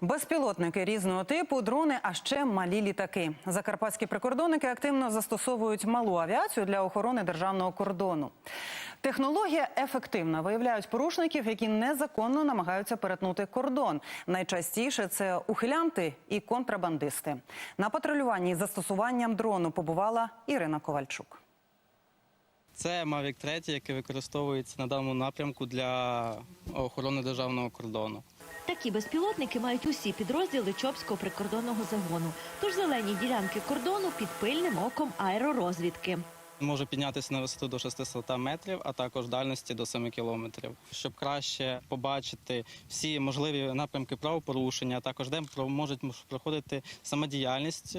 Безпілотники різного типу, дрони, а ще малі літаки. Закарпатські прикордонники активно застосовують малу авіацію для охорони державного кордону. Технологія ефективна. Виявляють порушників, які незаконно намагаються перетнути кордон. Найчастіше це ухилянти і контрабандисти. На патрулюванні з застосуванням дрону побувала Ірина Ковальчук. Це Mavic 3, який використовується на даному напрямку для охорони державного кордону. Такі безпілотники мають усі підрозділи Чопського прикордонного загону. Тож зелені ділянки кордону під пильним оком аеророзвідки. Може піднятися на висоту до 600 метрів, а також дальності до 7 кілометрів, щоб краще побачити всі можливі напрямки правопорушення, а також де можуть проходити самодіяльність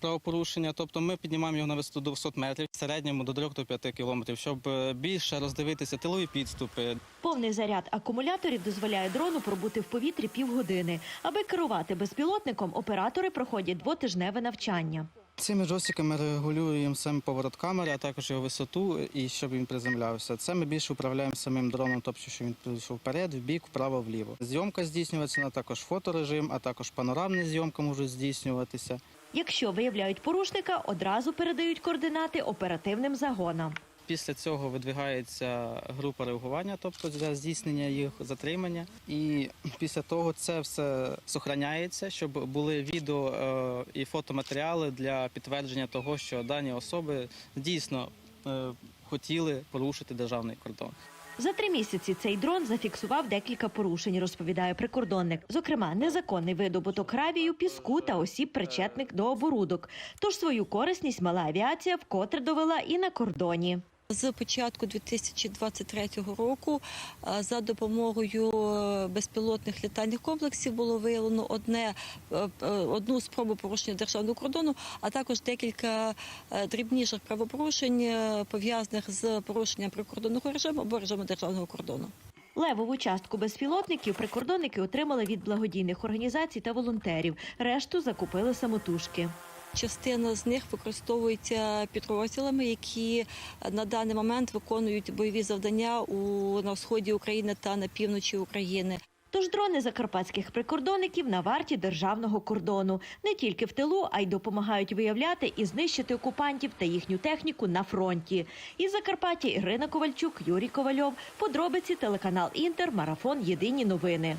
правопорушення. Тобто ми піднімаємо його на висоту до 200 метрів, в середньому до 3 до 5 кілометрів, щоб е, більше роздивитися тилові підступи, Повний заряд акумуляторів дозволяє дрону пробути в повітрі півгодини. Аби керувати безпілотником, оператори проходять двотижневе навчання. Цими джойстиками регулюємо саме поворот камери, а також його висоту і щоб він приземлявся. Це ми більше управляємо самим дроном, тобто що він пішов вперед, в бік, вправо, вліво. Зйомка здійснюється на також фоторежим, а також панорамна зйомка можуть здійснюватися. Якщо виявляють порушника, одразу передають координати оперативним загонам. Після цього видвигається група реагування, тобто для здійснення їх затримання. І після того це все сохраняється, щоб були відео е, і фотоматеріали для підтвердження того, що дані особи дійсно е, хотіли порушити державний кордон. За три місяці цей дрон зафіксував декілька порушень, розповідає прикордонник. Зокрема, незаконний видобуток гравію, піску та осіб причетних до оборудок. Тож свою корисність мала авіація вкотре довела і на кордоні. З початку 2023 року е, за допомогою е, безпілотних літальних комплексів було виявлено одне е, одну спробу порушення державного кордону, а також декілька дрібніших правопорушень пов'язаних з порушенням прикордонного режиму або режиму державного кордону. Левову частку безпілотників прикордонники отримали від благодійних організацій та волонтерів. Решту закупили самотужки. Частина з них використовується підрозділами, які е, на даний момент виконують бойові завдання у на сході України та на півночі України. Тож дрони закарпатських прикордонників на варті державного кордону не тільки в тилу, а й допомагають виявляти і знищити окупантів та їхню техніку на фронті. Із Закарпаття Ірина Ковальчук, Юрій Ковальов. Подробиці телеканал Інтер. Марафон. Єдині новини.